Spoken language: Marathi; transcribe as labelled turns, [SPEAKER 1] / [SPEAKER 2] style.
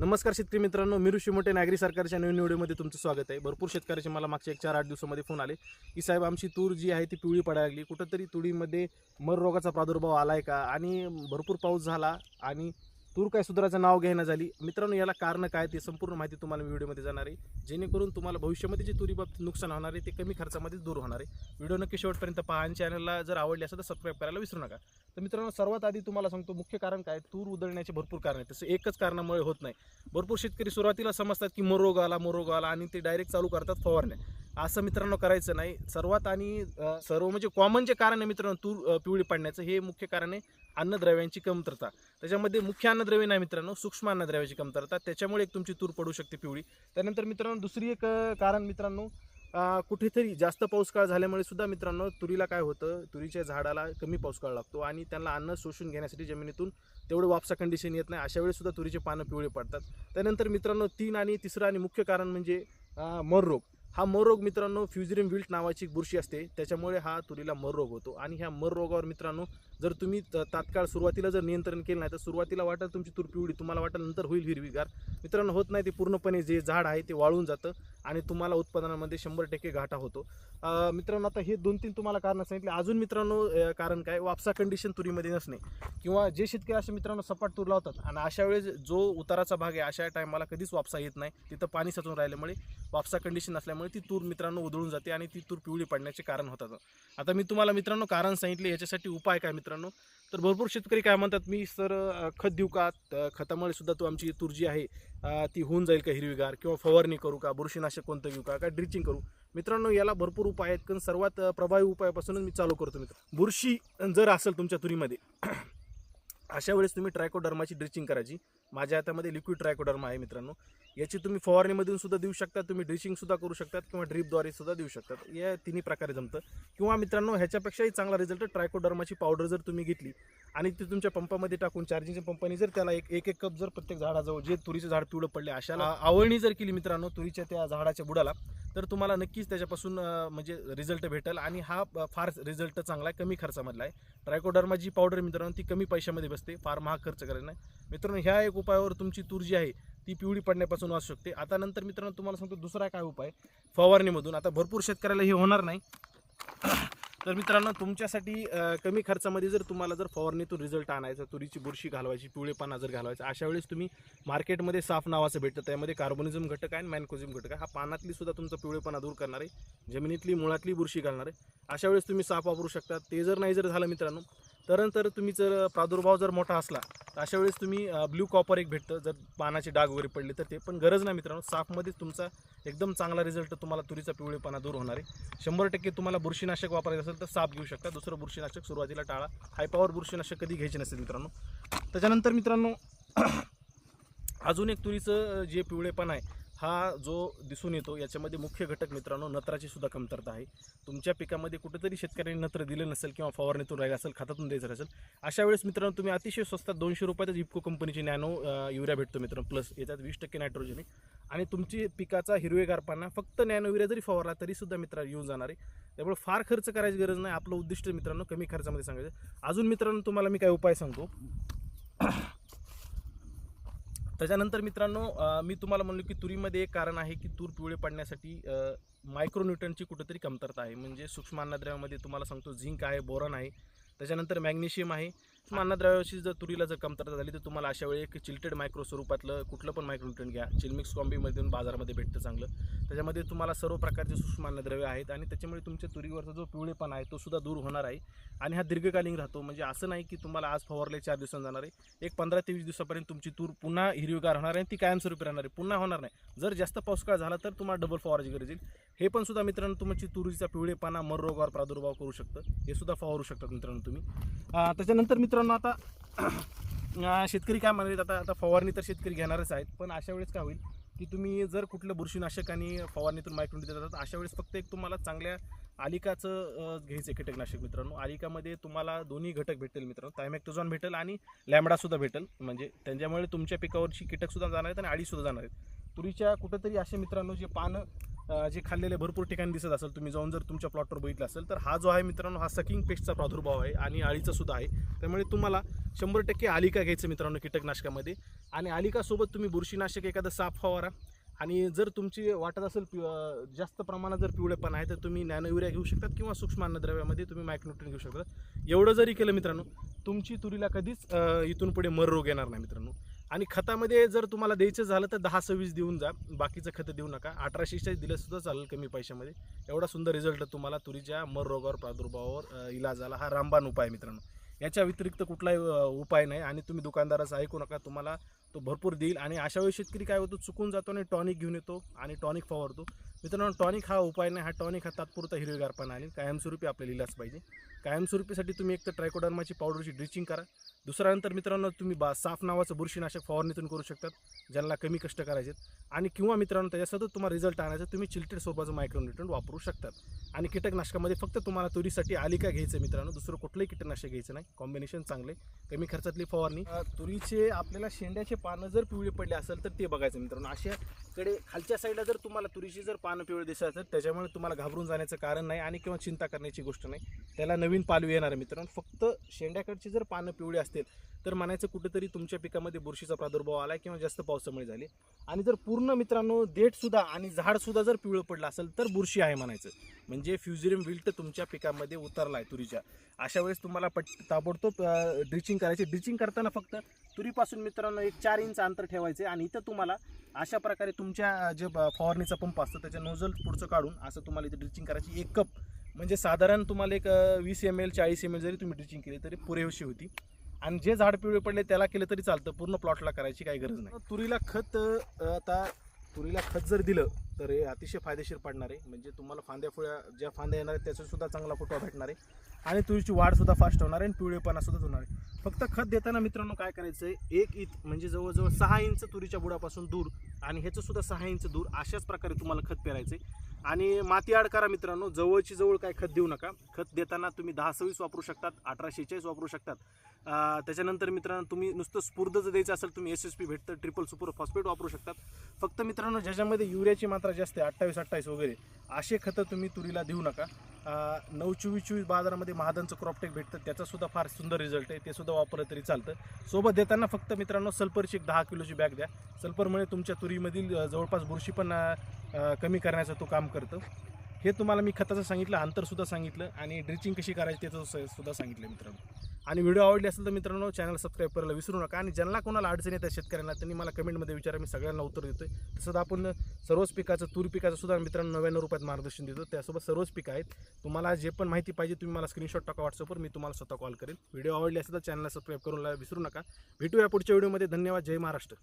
[SPEAKER 1] नमस्कार शेतकरी मित्रांनो मी ऋषी मोठे नागरी सरकारच्या नवीन व्हिडिओमध्ये तुमचं स्वागत आहे. भरपूर शेतकऱ्याचे मला मागच्या एक चार आठ दिवसामध्ये फोन आले की साहेब आमची तूर जी आहे ती पिवळी पडायला लागली. कुठंतरी तुळीमध्ये मर रोगाचा प्रादुर्भाव आला आहे का? आणि भरपूर पाऊस झाला आणि तूर काय सुधाराचं नाव घ्यायला झाली. मित्रांनो याला कारण काय ते संपूर्ण माहिती तुम्हाला मी व्हिडिओमध्ये जाणार आहे. जेणेकरून तुम्हाला भविष्यामध्ये जे तुरीबाबत नुकसान होणार आहे ते कमी खर्चामध्ये दूर होणार आहे. व्हिडिओ नक्की शेवटपर्यंत पहा आणि चॅनलला जर आवडले असेल तर सबस्क्राईब करायला विसरू नका. तर मित्रांनो सर्वात आधी तुम्हाला सांगतो मुख्य कारण काय? तूर उधळण्याचे भरपूर कारण आहे तसं एकच कारणामुळे होत नाही. भरपूर शेतकरी सुरुवातीला समजतात की मोरोग आला मोरोग आला आणि ते डायरेक्ट चालू करतात फवारण्या. असं मित्रांनो करायचं नाही. सर्वात आणि सर्व म्हणजे कॉमन जे कारण आहे मित्रांनो तूर पिवळी पाडण्याचं हे मुख्य कारण आहे अन्नद्रव्यांची कमतरता. त्याच्यामध्ये मुख्य अन्नद्रव्य नाही मित्रांनो सूक्ष्म अन्नद्रव्याची कमतरता. त्याच्यामुळे एक तुमची तूर पडू शकते पिवळी. त्यानंतर मित्रांनो दुसरी एक कारण मित्रांनो कुठेतरी जास्त पाऊस काळ झाल्यामुळे सुद्धा मित्रांनो तुरीला काय होतं तुरीच्या झाडाला कमी पाऊसकाळ लागतो आणि त्यांना अन्न शोषून घेण्यासाठी जमिनीतून तेवढं वापसा कंडिशन येत नाही. अशा वेळेस सुद्धा तुरीचे पानं पिवळे पडतात. त्यानंतर मित्रांनो तीन आणि तिसरं आणि मुख्य कारण म्हणजे मर रोग हा मर रोग मित्रांनो फ्युजरिम विल्ट नावाची एक बुरशी असते. त्याच्यामुळे हा तुरीला मररोग होतो. आणि ह्या मररोगावर मित्रांनो जर तुम्ही त- तात्काळ सुरुवातीला जर नियंत्रण केलं नाही तर सुरुवातीला वाटेल तुमची तूर पिवळी तुम्हाला वाटेल नंतर होईल हिरवीगार. मित्रांनो होत नाही ते पूर्णपणे जे झाड आहे ते वाळून जातं. आणि तुम्हाला उत्पादनामध्ये शंभर टक्के घाटा होतो. मित्रांनो आता हे दोन तीन तुम्हाला कारण सांगितले. अजून मित्रांनो कारण काय? वापसा कंडिशन तुरीमध्ये नसणे. किंवा जे शेतकरी असे मित्रांनो सपाट तूर लावतात आणि अशा वेळेस जो उताराचा भाग आहे अशा टायमाला कधीच वापसा येत नाही. तिथं पाणी साचून राहिल्यामुळे वापसा कंडिशन असल्यामुळे ती तूर मित्रांनो उधळून जाते आणि ती तूर पिवळी पडण्याचे कारण होतात. आता मी तुम्हाला मित्रांनो कारण सांगितले याच्यासाठी उपाय काय मित्रांनो? तर भरपूर शेतकरी काय म्हणतात मी सर खत देऊ का? त- खतामुळे सुद्धा तो आमची तूर जी आहे ती होऊन जाईल का हिरवीगार? किंवा फवारणी करू का? बुरशीनाशक कोणतं घेऊ का? का ड्रिचिंग करू? मित्रांनो याला भरपूर उपाय आहेत कारण सर्वात प्रभावी उपायापासूनच मी चालू करतो मित्र. बुरशी जर असेल तुमच्या तुरीमध्ये अशा वेळेस तुम्ही ट्रायकोडर्माची ड्रिचिंग करायची. माझ्या हातामध्ये लिक्विड ट्रायकोडर्मा आहे मित्रांनो. याची तुम्ही फवारणीमधून सुद्धा देऊ शकता तुम्ही ड्रिचिंग सुद्धा करू शकतात किंवा ड्रीपद्वारे सुद्धा देऊ शकतात. या तिन्ही प्रकारे जमतं. किंवा मित्रांनो ह्याच्यापेक्षाही चांगला रिझल्ट ट्रायकोडर्माची पावडर जर तुम्ही घेतली आणि ती तुमच्या पंपामध्ये टाकून चार्जिंगच्या पंपाने जर त्याला एक एक एक कप जर प्रत्येक झाडाजवळ जे तुरीचं झाड पिवळं पडले अशाला आवळणी जर केली मित्रांनो तुरीच्या त्या झाडाच्या बुडाला तर तुम्हाला नक्कीच त्याच्यापासून म्हणजे रिझल्ट भेटेल. आणि हा फार रिझल्ट चांगला आहे कमी खर्चामधला आहे. ट्रायकोडर्मा जी पावडर मित्रांनो ती कमी पैशामध्ये बसते फार महाग खर्च करायला नाही. मित्रांनो ह्या एक उपायावर तुमची तूर जी आहे ती पिवळी पडण्यापासून वाचू शकते. आता नंतर मित्रांनो तुम्हाला सांगतो दुसरा काय उपाय फवारणीमधून. आता भरपूर शेतकऱ्याला हे होणार नाही. तर मित्रांनो तुमच्यासाठी कमी खर्चामध्ये जर तुम्हाला जर फवारणीतून रिझल्ट आणायचा तुरीची बुरशी घालवायची पिवळेपणा जर घालवायचा अशा वेळेस तुम्ही मार्केटमध्ये साफ नावाचं भेटतं. त्यामध्ये कार्बोनिझम घटक आहे मॅनकोझिम घटक आहे. हा पानातली सुद्धा तुमचा पिवळेपणा दूर करणार आहे. जमिनीतली मुळातली बुरशी घालणार आहे. अशा वेळेस तुम्ही साफ वापरू शकता. ते जर नाही जर झालं मित्रांनो तर नंतर तुम्ही जर प्रादुर्भाव जर मोठा असला तर अशा वेळेस तुम्ही ब्ल्यू कॉपर एक भेटतं. जर पानाचे डाग वगैरे पडले तर ते पण गरज नाही मित्रांनो. साफमध्येच तुमचा एकदम चांगला रिझल्ट तुम्हाला तुरीचा पिवळेपणा दूर होणार आहे. शंभर टक्के तुम्हाला बुरशीनाशक वापरायचं असेल तर साप घेऊ शकता. दुसरं बुरशीनाशक सुरुवातीला टाळा. हाय पॉवर बुरशीनाशक कधी घ्यायचे नसेल मित्रांनो. त्याच्यानंतर मित्रांनो अजून एक तुरीचं जे पिवळेपण आहे हा जो दिसून येतो याच्यामध्ये मुख्य घटक मित्रांनो नत्राची सुद्धा कमतरता आहे. तुमच्या पिकामध्ये कुठेतरी शेतकऱ्यांनी नत्र दिलं नसेल किंवा फवारणीतून राहिलं असेल खातातून द्यायचं असेल अशा वेळेस मित्रांनो तुम्ही अतिशय स्वस्तात दोनशे रुपयातच इप्को कंपनीची नॅनो युरिया भेटतो मित्रांनो प्लस याच्यात वीस टक्के नायट्रोजन. आहे आणि तुमची पिकाचा हिरवेगारपणा फक्त नॅनो युरिया जरी फवारला तरी सुद्धा मित्र येऊन जाणार आहे. त्यामुळे फार खर्च करायची गरज नाही. आपलं उद्दिष्ट मित्रांनो कमी खर्चामध्ये सांगायचं. अजून मित्रांनो तुम्हाला मी काय उपाय सांगतो. त्याच्यानंतर मित्रांनो मी तुम्हाला म्हणलो की तुरीमध्ये एक कारण आहे की तूर पिवळे पडण्यासाठी मायक्रोन्यूटनची कुठेतरी कमतरता आहे. म्हणजे सूक्ष्म अन्नद्रव्यामध्ये तुम्हाला सांगतो झिंक आहे बोरॉन आहे. त्याच्यानंतर मॅग्नेशियम आहे. सूक्ष्म जर तुरीला जर कमतरता झाली तर तुम्हाला अशा वेळी एक चिल्टेड मायक्रो स्वरूपातलं कुठलं पण मायक्रोन्यूटन घ्या. चिलमिक्स कॉम्बीमधून बाजारामध्ये भेटतं चांगलं. त्याच्यामध्ये तुम्हाला सर्व प्रकारचे सूक्ष्म अन्नद्रव्य आहेत आणि त्याच्यामुळे तुमच्या तुरीवरचा जो पिवळेपणा आहे तो सुद्धा दूर होणार आहे. आणि हा दीर्घकालीन राहतो. म्हणजे असं नाही की तुम्हाला आज फवारले चार दिवसांनी जाणार आहे. एक पंधरा ते वीस दिवसापर्यंत तुमची तूर पुन्हा हिरवीगार होणार आहे आणि ती कायमस्वरूपी राहणार आहे. पुन्हा होणार नाही. जर जास्त पावसाळा झाला तर तुम्हाला डबल फवाराची गरज येईल. हे पण सुद्धा मित्रांनो तुमची तुरीचा पिवळेपणा मर रोगावर प्रादुर्भाव करू शकतं. हे सुद्धा फवारू शकतात मित्रांनो तुम्ही. त्याच्यानंतर मित्रांनो आता शेतकरी काय म्हणाले आता आता फवारणी तर शेतकरी घेणारच आहेत पण अशा वेळेस काय होईल की तुम्ही जर कुठलं बुरशीनाशक आणि फवारणीतून मायक्रोन देत जातात अशा वेळेस फक्त एक तुम्हाला चांगल्या आलिकाचं घ्यायचं कीटकनाशक मित्रांनो. आलिकामध्ये तुम्हाला दोन्ही घटक भेटेल मित्रांनो. थायमॅक्टोझॉन भेटेल आणि लॅमडासुद्धा भेटेल. म्हणजे त्यांच्यामुळे तुमच्या पिकावरची कीटकसुद्धा जाणार आहेत आणि आळीसुद्धा जाणार आहेत. तुरीच्या कुठंतरी असे मित्रांनो जे पानं जे खाल्लेले भरपूर ठिकाणी दिसत असेल तुम्ही जाऊन जर तुमच्या प्लॉटवर बघितलं असेल तर हा जो आहे मित्रांनो हा सकिंग पेस्टचा प्रादुर्भाव आहे आणि आळीचा सुद्धा आहे. त्यामुळे तुम्हाला शंभर टक्के आलिका घ्यायचं मित्रांनो कीटकनाशकामध्ये. आणि आलिकासोबत तुम्ही बुरशीनाशक एखादं साफ फवारा. आणि जर तुमची वाटत असेल पिव जास्त प्रमाणात जर पिवळेपण आहे तर तुम्ही नॅनो युरिया घेऊ शकतात किंवा सूक्ष्म अन्नद्रव्यामध्ये तुम्ही मायक्रोन्युट्रिन घेऊ शकता एवढं जरी केलं मित्रांनो तुमची तुरीला कधीच इथून पुढे मर रोग येणार नाही मित्रांनो. आणि खतामध्ये जर तुम्हाला द्यायचं झालं तर दहा सव्वीस देऊन जा. बाकीचं खतं देऊ नका. अठराशे दिलंसुद्धा चालेल कमी पैशामध्ये. एवढा सुंदर रिझल्ट तुम्हाला तुरीच्या मर रोगावर प्रादुर्भावावर इलाजाला हा रामबाण उपाय मित्रांनो. याच्या व्यतिरिक्त कुठलाही उपाय नाही. आणि तुम्ही दुकानदाराचं ऐकू नका. तुम्हाला तो भरपूर देईल. आणि अशा वेळी शेतकरी काय होतो चुकून जातो आणि टॉनिक घेऊन येतो आणि टॉनिक फवारतो. मित्रांनो टॉनिक हा उपाय नाही हा टॉनिक हा तात्पुरता हिरवेगारपणा आणि कायमस्वरूपी आपल्याला इलाज पाहिजे. कायमस्वरूपीसाठी तुम्ही एक तर ट्रायकोडर्माची पावडरची ड्रिचिंग करा. दुसऱ्यानंतर नंतर मित्रांनो तुम्ही बा साफ नावाचं बुरशीनाशक फवारणीतून करू शकतात ज्यांना कमी कष्ट करायचे आणि किंवा मित्रांनो त्याच्यासोबत तुम्हाला रिझल्ट आणायचा तुम्ही चिल्टेड स्वरूपाचं मायक्रोन्युट्रंट वापरू शकतात. आणि कीटकनाशकामध्ये फक्त तुम्हाला तुरीसाठी आलिका घ्यायचं मित्रांनो दुसरं कुठलंही कीटकनाशक घ्यायचं नाही. कॉम्बिनेशन चांगले कमी खर्चातली फवारणी. तुरीचे आपल्याला शेंड्याचे पानं जर पिवळी पडले असेल तर ते बघायचं मित्रांनो. अशा कडे खालच्या साईडला जर तुम्हाला तुरीची जर पानं पिवळे दिसत असेल त्याच्यामुळे तुम्हाला घाबरून जाण्याचं कारण नाही आणि किंवा चिंता करण्याची गोष्ट नाही. त्याला नवीन पालवी येणार मित्रांनो. फक्त शेंड्याकडची जर पानं पिवळी असतील तर म्हणायचं कुठेतरी तुमच्या पिकामध्ये बुरशीचा प्रादुर्भाव आला किंवा जास्त पावसामुळे झाली. आणि जर पूर्ण मित्रांनो देठसुद्धा आणि झाडसुद्धा जर पिवळं पडलं असेल तर बुरशी आहे म्हणायचं. म्हणजे फ्युझिरियम विल्ट तुमच्या पिकामध्ये उतरला आहे तुरीच्या. अशा वेळेस तुम्हाला पट ताबडतोब ड्रिचिंग करायची. ड्रिचिंग करताना फक्त तुरीपासून मित्रांनो एक चार इंच अंतर ठेवायचे आणि इथं तुम्हाला अशा प्रकारे तुमच्या जे फवारणीचा पंप असतो त्याच्या नोझल पुढचं काढून असं तुम्हाला इथे ड्रिचिंग करायची एक कप म्हणजे साधारण तुम्हाला एक वीस एम एल चाळीस एम एल जरी तुम्ही ड्रिचिंग केली तरी पुरेशी होती. आणि जे झाड पिवळे पडले त्याला केलं तरी चालतं पूर्ण प्लॉटला करायची काही गरज नाही. तुरीला खत आता तुरीला खत जर दिलं तर हे अतिशय फायदेशीर पडणार आहे. म्हणजे तुम्हाला फांद्या फुळ्या ज्या फांद्या येणार आहेत त्याचासुद्धा चांगला फोटो भेटणार आहे. आणि तुरीची वाढसुद्धा फास्ट होणार आहे आणि पिवळेपणासुद्धा होणार आहे. फक्त खत देताना मित्रांनो काय करायचं आहे एक इत म्हणजे जवळजवळ सहा इंच तुरीच्या बुडापासून दूर आणि ह्याचं सुद्धा सहा इंच दूर अशाच प्रकारे तुम्हाला खत पेरायचं आहे आणि माती आड करा मित्रांनो जवळची जवळ काय खत देऊ नका. खत देताना तुम्ही दहा सव्वीस वापरू शकतात अठरा शेहेचाळीस वापरू शकतात. त्याच्यानंतर मित्रांनो तुम्ही नुसतं स्फूर्द जर द्यायचं असेल तुम्ही एस एस पी भेटतं ट्रिपल सुपर फॉस्फेट वापरू शकतात. फक्त मित्रांनो ज्याच्यामध्ये युरियाची मात्रा जास्त आहे अठ्ठावीस अठ्ठावीस वगैरे असे खतं तुम्ही तुरीला देऊ नका. नऊ चोवीस चोवीस बाजारामध्ये महादांचं क्रॉपटेक भेटतं. त्याचासुद्धा फार सुंदर रिझल्ट आहे. ते सुद्धा वापरलं तरी चालतं. सोबत देताना फक्त मित्रांनो सल्फरची एक दहा किलोची बॅग द्या. सल्फरमुळे तुमच्या तुरीमधील जवळपास बुरशी पण कमी करण्याचं तो काम करतं. हे तुम्हाला मी खताचं सांगितलं अंतरसुद्धा सांगितलं आणि ड्रिचिंग कशी करायची त्याचं स- सुद्धा सांगितलं मित्रांनो. आणि व्हिडिओ आवडली असेल तर मित्रांनो चॅनल सबस्क्राईब करायला विसरू नका. आणि ज्यांना कोणाला अडचण येतात शेतकऱ्यांना त्यांनी मला कमेंटमध्ये विचारा. मी सगळ्यांना उत्तर देतोय. तसंच आपण सर्वच पिकाचं तूर पिकाचं सुद्धा मित्रांनो नव्याण्णव रुपयात मार्गदर्शन देतो त्यासोबत सर्वच पिकं आहेत. तुम्हाला जे पण माहिती पाहिजे तुम्ही मला स्क्रीनशॉट टाका व्हॉट्सअपवर मी तुम्हाला स्वतः कॉल करेन व्हिडिओ आवडली असेल तर चॅनलला सबस्क्राईब करून विसरू नका. भेटूया पुढच्या व्हिडिओमध्ये धन्यवाद. जय महाराष्ट्र.